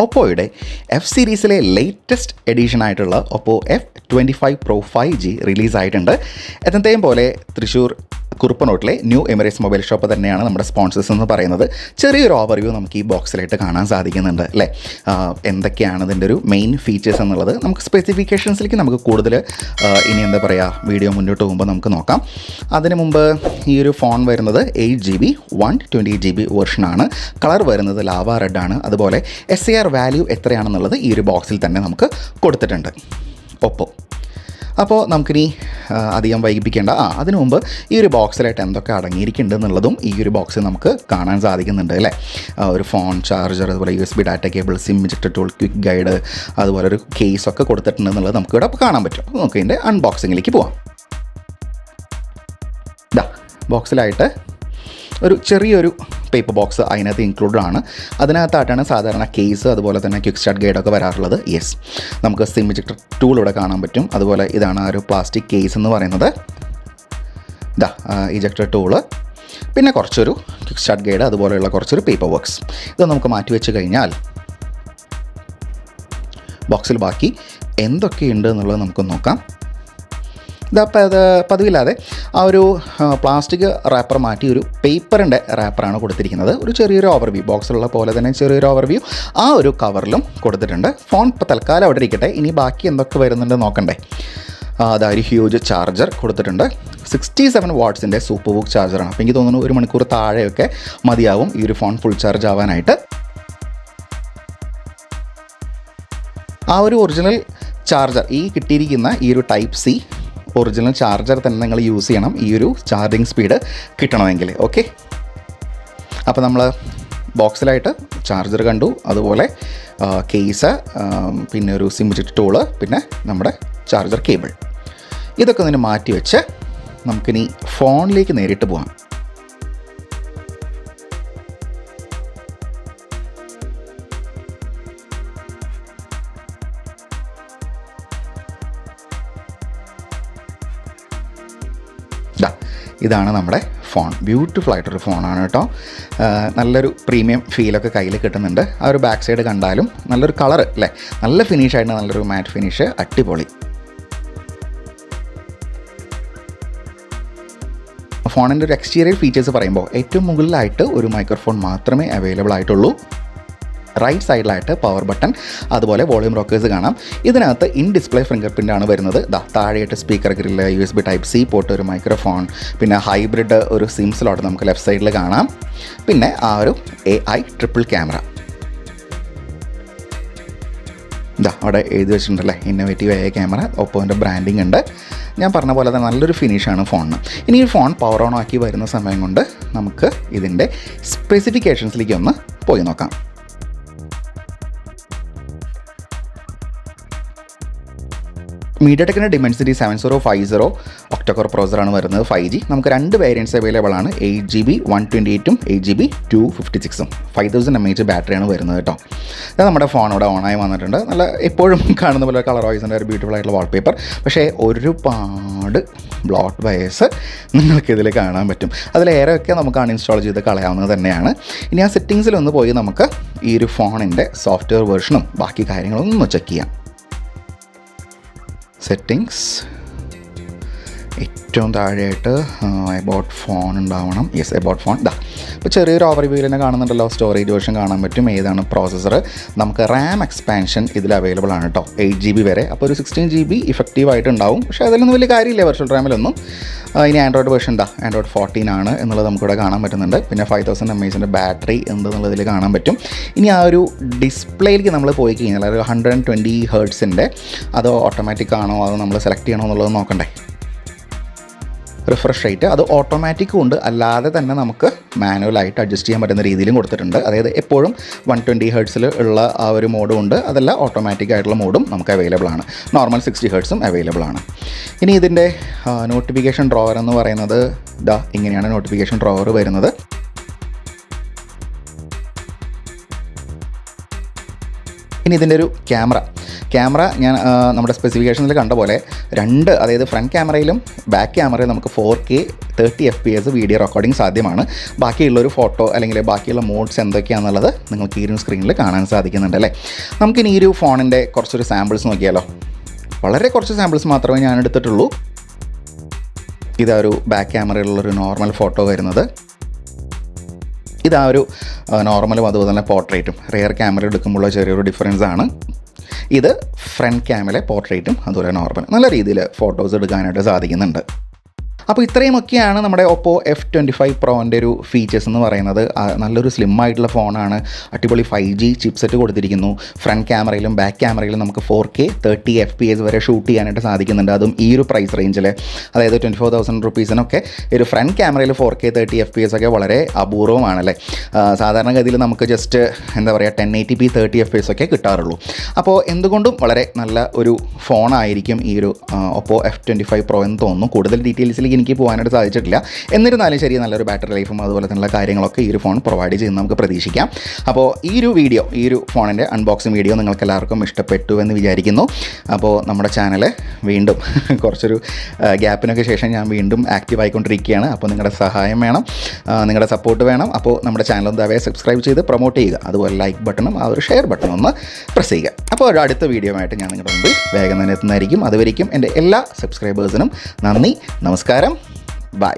ഒപ്പോയുടെ F സീരീസിലെ latest edition ആയിട്ടുള്ള Oppo F twenty five pro five G റിലീസായിട്ടുണ്ട് എന്നത്തെയും പോലെ തൃശ്ശൂർ കുറുപ്പനോട്ടിലെ ന്യൂ എമിറേറ്റ്സ് മൊബൈൽ ഷോപ്പ് തന്നെയാണ് നമ്മുടെ സ്പോൺസേഴ്സ് എന്ന് പറയുന്നത്. ചെറിയൊരു ഓവർവ്യൂ നമുക്ക് ഈ ബോക്സിലായിട്ട് കാണാൻ സാധിക്കുന്നുണ്ട് അല്ലേ? എന്തൊക്കെയാണ് ഇതിന്റെ ഒരു മെയിൻ ഫീച്ചേഴ്സ് എന്നുള്ളത് നമുക്ക് സ്പെസിഫിക്കേഷൻസിലേക്ക് നമുക്ക് കൂടുതൽ ഇനി എന്താ പറയുക വീഡിയോ മുന്നോട്ട് പോകുമ്പോൾ നമുക്ക് നോക്കാം. അതിന് മുമ്പ് ഈ ഒരു ഫോൺ വരുന്നത് eight G B one twenty G B വെർഷനാണ് colour വരുന്നത് ലാവ റെഡ് ആണ്. അതുപോലെ എസ് എ ആർ വാല്യൂ എത്രയാണെന്നുള്ളത് ഈ ഒരു ബോക്സിൽ തന്നെ നമുക്ക് കൊടുത്തിട്ടുണ്ട്. ഒപ്പോ. അപ്പോൾ നമുക്കിനി അധികം വൈകിപ്പിക്കേണ്ട. ആ അതിനു മുമ്പ് ഈ ഒരു ബോക്സിലായിട്ട് എന്തൊക്കെ അടങ്ങിയിരിക്കുന്നുണ്ട് എന്നുള്ളതും ഈ ഒരു ബോക്സിൽ നമുക്ക് കാണാൻ സാധിക്കുന്നുണ്ട് അല്ലേ? ഒരു ഫോൺ ചാർജർ അതുപോലെ U S B data cable SIM ejector tool quick guide അതുപോലെ ഒരു കേസ് ഒക്കെ കൊടുത്തിട്ടുണ്ട് എന്നുള്ളത് നമുക്ക് ഇവിടെ കാണാൻ പറ്റും. നമുക്ക് ഇതിന്റെ അൺബോക്സിങ്ങിലേക്ക് പോവാം. ബോക്സിലായിട്ട് ഒരു ചെറിയൊരു പേപ്പർ ബോക്സ് അതിനകത്ത് ഇൻക്ലൂഡഡ് ആണ്. അതിനകത്തായിട്ടാണ് സാധാരണ കേസ് അതുപോലെ തന്നെ ക്വിക്ക് സ്റ്റാർട്ട് ഗൈഡൊക്കെ വരാറുള്ളത്. യെസ് നമുക്ക് സിം ടൂൾ ഇവിടെ കാണാൻ പറ്റും. അതുപോലെ ഇതാണ് ഒരു പ്ലാസ്റ്റിക് കേസ് എന്ന് പറയുന്നത്. ഇതാ ഇജക്ടർ ടൂൾ പിന്നെ കുറച്ചൊരു ക്വിക്ക് സ്റ്റാർട്ട് ഗൈഡ് അതുപോലെയുള്ള കുറച്ചൊരു പേപ്പർ വർക്ക്സ് ഇത് നമുക്ക് മാറ്റി വെച്ച് കഴിഞ്ഞാൽ ബോക്സിൽ ബാക്കി എന്തൊക്കെയുണ്ട് എന്നുള്ളത് നമുക്ക് നോക്കാം. ഇതാ പതിവില്ലാതെ ആ ഒരു പ്ലാസ്റ്റിക് റാപ്പർ മാറ്റി ഒരു പേപ്പറിന്റെ റാപ്പറാണ് കൊടുത്തിരിക്കുന്നത്. ഒരു ചെറിയൊരു ഓവർവ്യൂ ബോക്സിലുള്ള പോലെ തന്നെ ചെറിയൊരു ഓവർവ്യൂ ആ ഒരു കവറിലും കൊടുത്തിട്ടുണ്ട്. ഫോൺ ഇപ്പോൾ തൽക്കാലം അവിടെ ഇരിക്കട്ടെ. ഇനി ബാക്കി എന്തൊക്കെ വരുന്നുണ്ട് നോക്കണ്ടേ. ആ, അതാ ഒരു ഹ്യൂജ് ചാർജർ കൊടുത്തിട്ടുണ്ട്. സിക്സ്റ്റി സെവൻ വാട്ട്സിന്റെ സൂപ്പർ ബുക്ക് ചാർജറാണ് അപ്പോൾ എനിക്ക് തോന്നുന്നു ഒരു മണിക്കൂർ താഴെയൊക്കെ മതിയാവും ഈ ഒരു ഫോൺ ഫുൾ ചാർജ് ആവാനായിട്ട്. ആ ഒരു ഒറിജിനൽ ചാർജർ ഈ കിട്ടിയിരിക്കുന്ന ഈ ഒരു ടൈപ്പ് സി ഒറിജിനൽ ചാർജർ തന്നെ നിങ്ങൾ യൂസ് ചെയ്യണം. ഈ ഒരു ചാർജിങ് സ്പീഡ് കിട്ടണമെങ്കിൽ. ഓക്കെ? അപ്പോൾ നമ്മൾ ബോക്സിലായിട്ട് ചാർജർ കണ്ടു. അതുപോലെ കേസ് പിന്നെ ഒരു സിം ടൂൾ പിന്നെ നമ്മുടെ ചാർജർ കേബിൾ. ഇതൊക്കെ ഒന്ന് മാറ്റി വെച്ച് നമുക്കിനി ഫോണിലേക്ക് നേരിട്ട് പോകാം ദാ ഇതാണ് നമ്മുടെ ഫോൺ. ബ്യൂട്ടിഫുൾ ആയിട്ടൊരു ഫോണാണ് കേട്ടോ. നല്ലൊരു പ്രീമിയം ഫീലൊക്കെ കയ്യിൽ കിട്ടുന്നുണ്ട്. ആ ഒരു ബാക്ക് സൈഡ് കണ്ടാലും നല്ലൊരു കളർ അല്ലേ നല്ല ഫിനിഷ് ആയിട്ട് നല്ലൊരു മാറ്റ് ഫിനിഷ് അടിപൊളി. ഫോണിന്റെ ഒരു എക്സ്റ്റീരിയർ ഫീച്ചേഴ്സ് പറയുമ്പോൾ ഏറ്റവും മുകളിലായിട്ട് ഒരു മൈക്രോഫോൺ മാത്രമേ അവൈലബിൾ ആയിട്ടുള്ളൂ. റൈറ്റ് സൈഡിലായിട്ട് പവർ ബട്ടൺ അതുപോലെ വോളിയം റോക്കേഴ്സ് കാണാം. ഇതിനകത്ത് ഇൻ ഡിസ്പ്ലേ ഫിംഗർ പ്രിന്റ് ആണ് വരുന്നത്. ദാ താഴെയായിട്ട് speaker grill U S B type C port ഒരു മൈക്രോഫോൺ പിന്നെ ഹൈബ്രിഡ് ഒരു സിം സ്ലോട്ട് നമുക്ക് ലെഫ്റ്റ് സൈഡിൽ കാണാം. പിന്നെ ആ ഒരു എ ഐ ട്രിപ്പിൾ ക്യാമറ ഇതാ അവിടെ എഴുതി വെച്ചിട്ടുണ്ടല്ലേ? ഇന്നോവേറ്റീവ് ആയ ക്യാമറ ഒപ്പോന്റെ ബ്രാൻഡിങ് ഉണ്ട്. ഞാൻ പറഞ്ഞ പോലെ തന്നെ നല്ലൊരു ഫിനിഷാണ് ഫോണിന് ഇനി ഈ ഫോൺ പവർ ഓൺ ആക്കി വരുന്ന സമയം കൊണ്ട് നമുക്ക് ഇതിന്റെ സ്പെസിഫിക്കേഷൻസിലേക്ക് ഒന്ന് പോയി നോക്കാം. മീഡിയ ടെക്കിന്റെ dimensity seven zero five zero octa core പ്രോസറാണ് വരുന്നത് ഫൈവ് ജി നമുക്ക് രണ്ട് വേരിയന്റ്സ് അവൈലബിൾ ആണ്. Eight G B one twenty എയ്റ്റും eight G B two fifty സിക്സും ഫൈവ് തൗസൻഡ് എം എച്ച് ബാറ്ററിയാണ് വരുന്നത് കേട്ടോ. ഇത് നമ്മുടെ ഫോൺ ഇവിടെ ഓണായി വന്നിട്ടുണ്ട്. നല്ല എപ്പോഴും കാണുന്ന പോലെ കളർ വൈസിന്റെ ഒരു ബ്യൂട്ടിഫുൾ ആയിട്ടുള്ള വാൾപേപ്പർ പക്ഷേ ഒരുപാട് ബ്ലോട്ട് വയേഴ്സ് നിങ്ങൾക്കിതിൽ കാണാൻ പറ്റും. അതിലേറെയൊക്കെ നമുക്ക് അൺഇൻസ്റ്റാൾ ചെയ്ത് കളയാവുന്നത് തന്നെയാണ്. ഇനി ആ സെറ്റിങ്സിലൊന്ന് പോയി നമുക്ക് ഈ ഒരു ഫോണിന്റെ സോഫ്റ്റ്വെയർ വേർഷനും ബാക്കി കാര്യങ്ങളൊന്നും ചെക്ക് ചെയ്യാം. settings. ഏറ്റവും താഴെയായിട്ട് എബൌട്ട് ഫോൺ ഉണ്ടാവണം. യെസ് എബൌട്ട് ഫോൺ ഇതാ ഇപ്പോൾ ചെറിയൊരു ഓവർ വ്യൂ തന്നെ കാണുന്നുണ്ടല്ലോ. സ്റ്റോറേജ് വേർഷൻ കാണാൻ പറ്റും. ഏതാണ് പ്രോസസ്സർ നമുക്ക് റാം എക്സ്പാൻഷൻ ഇതിൽ അവൈലബിൾ ആണ് കേട്ടോ എയ്റ്റ് ജി ബി വരെ. അപ്പോൾ ഒരു സിക്സ്റ്റീൻ ജി ബി ഇഫക്റ്റീവ് ആയിട്ട് ഉണ്ടാവും പക്ഷേ അതിലൊന്നും വലിയ കാര്യമില്ല. വെർച്വൽ റാമിലൊന്നും ഇനി ആൻഡ്രോയിഡ് വേർഷൻ എന്താ ആൻഡ്രോയിഡ് ഫോർട്ടീൻ ആണ് എന്നുള്ളത് നമുക്കിവിടെ കാണാൻ പറ്റുന്നുണ്ട്. പിന്നെ ഫൈവ് തൗസൻഡ് എം എച്ചിന്റെ ബാറ്ററി എന്തെന്നുള്ളതിൽ കാണാൻ പറ്റും. ഇനി ആ ഒരു ഡിസ്പ്ലേയിലേക്ക് നമ്മൾ പോയി കഴിഞ്ഞാൽ ഒരു ഹൺഡ്രഡ് ആൻഡ് ട്വന്റി ഹേർട്സിന്റെ അത് ഓട്ടോമാറ്റിക് ആണോ അത് നമ്മൾ സെലക്ട് ചെയ്യണോ എന്നുള്ളത് നോക്കണ്ടേ. റിഫ്രഷ് റേറ്റ് അത് ഓട്ടോമാറ്റിക്കും ഉണ്ട്. അല്ലാതെ തന്നെ നമുക്ക് മാനുവലായിട്ട് അഡ്ജസ്റ്റ് ചെയ്യാൻ പറ്റുന്ന രീതിയിലും കൊടുത്തിട്ടുണ്ട്. അതായത് എപ്പോഴും വൺ ട്വന്റി ഹേർട്സിൽ ഉള്ള ആ ഒരു മോഡും ഉണ്ട്. അതല്ല ഓട്ടോമാറ്റിക് ആയിട്ടുള്ള മോഡും നമുക്ക് അവൈലബിൾ ആണ്. നോർമൽ സിക്സ്റ്റി ഹേർട്സും അവൈലബിൾ ആണ്. ഇനി ഇതിന്റെ നോട്ടിഫിക്കേഷൻ ഡ്രോവർ എന്ന് പറയുന്നത് ഇതാ ഇങ്ങനെയാണ് നോട്ടിഫിക്കേഷൻ ഡ്രോവർ വരുന്നത്. ഇനി ഇതിന്റെ ഒരു ക്യാമറ ക്യാമറ ഞാൻ നമ്മുടെ സ്പെസിഫിക്കേഷനിൽ കണ്ട പോലെ രണ്ട് അതായത് ഫ്രണ്ട് ക്യാമറയിലും ബാക്ക് ക്യാമറയിലും നമുക്ക് four K thirty F P S video recording സാധ്യമാണ്. ബാക്കിയുള്ളൊരു ഫോട്ടോ അല്ലെങ്കിൽ ബാക്കിയുള്ള മോഡ്സ് എന്തൊക്കെയാണെന്നുള്ളത് നിങ്ങൾക്ക് ഈ ഒരു സ്ക്രീനിൽ കാണാൻ സാധിക്കുന്നുണ്ട് അല്ലേ? നമുക്കിനി ഈ ഒരു ഫോണിന്റെ കുറച്ചൊരു സാമ്പിൾസ് നോക്കിയാലോ. വളരെ കുറച്ച് സാമ്പിൾസ് മാത്രമേ ഞാൻ എടുത്തിട്ടുള്ളൂ. ഇതാ ഒരു ബാക്ക് ക്യാമറയിലുള്ളൊരു നോർമൽ ഫോട്ടോ വരുന്നത്. ഇതാ ഒരു നോർമലും അതുപോലെ തന്നെ പോർട്രേറ്റും റിയർ ക്യാമറ എടുക്കുമ്പോഴുള്ള ചെറിയൊരു ഡിഫറൻസ് ആണ്. ഇത് ഫ്രണ്ട് ക്യാമിലെ പോർട്രേറ്റും അതുപോലെ നോർമൽ നല്ല രീതിയിൽ ഫോട്ടോസ് എടുക്കാനായിട്ട് സാധിക്കുന്നുണ്ട്. അപ്പോൾ ഇത്രയുമൊക്കെയാണ് നമ്മുടെ ഒപ്പോ എഫ് ട്വന്റി ഫൈവ് പ്രോന്റെ ഒരു ഫീച്ചേഴ്സ് എന്ന് പറയുന്നത്. നല്ലൊരു സ്ലിം ആയിട്ടുള്ള ഫോണാണ് അടിപൊളി ഫൈവ് ജി ചിപ്സെറ്റ് കൊടുത്തിരിക്കുന്നു. ഫ്രണ്ട് ക്യാമറയിലും ബാക്ക് ക്യാമറയിലും നമുക്ക് four K thirty F P S വരെ ഷൂട്ട് ചെയ്യാനായിട്ട് സാധിക്കുന്നുണ്ട്. അതും ഈ ഒരു പ്രൈസ് റേഞ്ചിൽ അതായത് ട്വന്റി ഫോർ തൗസൻഡ് റുപ്പീസിനൊക്കെ ഒരു ഫ്രണ്ട് ക്യാമറയിൽ four K thirty F P S ഒക്കെ വളരെ അപൂർവമാണല്ലേ? സാധാരണഗതിയിൽ നമുക്ക് ജസ്റ്റ് എന്താ പറയുക ten eighty P thirty F S ഒക്കെ കിട്ടാറുള്ളൂ. അപ്പോൾ എന്തുകൊണ്ടും വളരെ നല്ല ഒരു ഫോണായിരിക്കും ഈ ഒരു Oppo F twenty five pro എന്ന് തോന്നുന്നു. കൂടുതൽ ഡീറ്റെയിൽസിലേക്ക് എനിക്ക് പോകാനായിട്ട് സാധിച്ചിട്ടില്ല. എന്നിരുന്നാലും ശരി നല്ലൊരു ബാറ്ററി ലൈഫും അതുപോലെ തന്നെയുള്ള കാര്യങ്ങളൊക്കെ ഈ ഒരു ഫോൺ പ്രൊവൈഡ് ചെയ്യുന്ന നമുക്ക് പ്രതീക്ഷിക്കാം. അപ്പോൾ ഈ ഒരു വീഡിയോ ഈ ഒരു ഫോണിന്റെ അൺബോക്സിങ് വീഡിയോ നിങ്ങൾക്ക് എല്ലാവർക്കും ഇഷ്ടപ്പെട്ടു എന്ന് വിചാരിക്കുന്നു. അപ്പോൾ നമ്മുടെ ചാനൽ വീണ്ടും കുറച്ചൊരു ഗ്യാപ്പിനൊക്കെ ശേഷം ഞാൻ വീണ്ടും ആക്റ്റീവ് ആയിക്കൊണ്ടിരിക്കുകയാണ്. അപ്പോൾ നിങ്ങളുടെ സഹായം വേണം നിങ്ങളുടെ സപ്പോർട്ട് വേണം. അപ്പോൾ നമ്മുടെ ചാനൽ ദയവായി സബ്സ്ക്രൈബ് ചെയ്ത് പ്രൊമോട്ട് ചെയ്യുക. അതുപോലെ ലൈക്ക് ബട്ടണും ആ ഒരു ഷെയർ ബട്ടണും ഒന്ന് പ്രസ് ചെയ്യുക. അപ്പോൾ ഒരു അടുത്ത വീഡിയോ ആയിട്ട് ഞാൻ നിങ്ങളുടെ മുമ്പിൽ വേഗം തന്നെ എത്തുന്നതായിരിക്കും. അതുവരേക്കും എന്റെ എല്ലാ സബ്സ്ക്രൈബേഴ്സിനും നന്ദി നമസ്കാരം. ബൈ